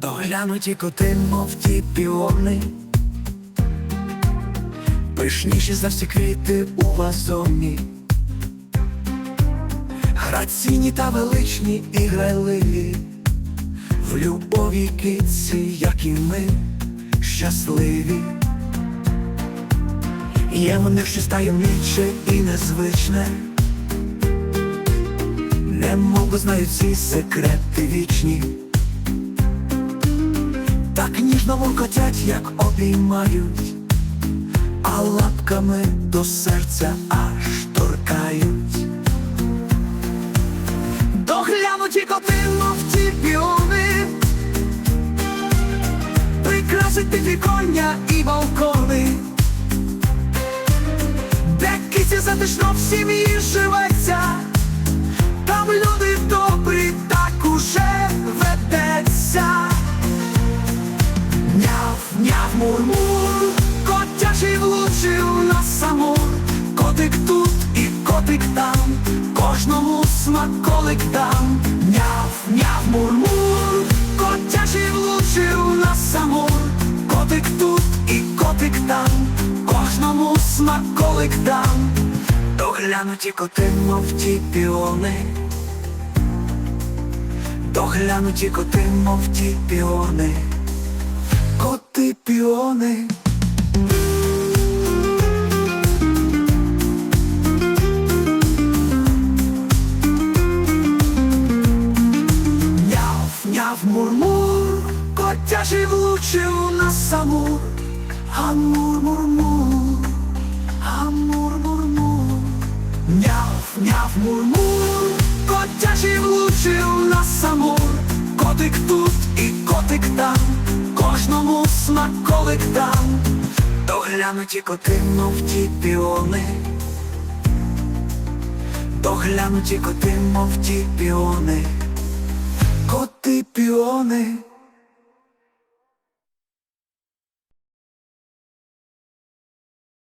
Доглянуті коти, мов ті піони, пишніші за всі квіти у вазоні, граційні та величні і грайливі, в любові китці, як і ми, щасливі. Є в них щось таємниче і незвичне, немов знають ці секрети вічні. Так ніжно муркотять, як обіймають, а лапками до серця аж торкають. Доглянуті коти, мов ті піони, прикрасить підвіконня і балкони, де киці затишно в сім'ї живеться, Няв, мур-мур, котячий влучив на самур, котик тут і котик там, кожному смаколик дам. Няв, няв, мур-мур, котячий влучив на самур, котик тут і котик там, кожному смаколик дам. Доглянуті коти, мов ті піони. Доглянуті коти, мов ті піони. Коти піони. Няв, мур-мур, котячий влучив на самур. Амур, мур-мур, амур, мур-мур. Няв, няв, мур-мур, котячий влучив на самур. Котик тут і котик там, смаколик дам. Доглянуті коти, мов ті піони. Доглянуті коти, мов ті піони. Коти піони.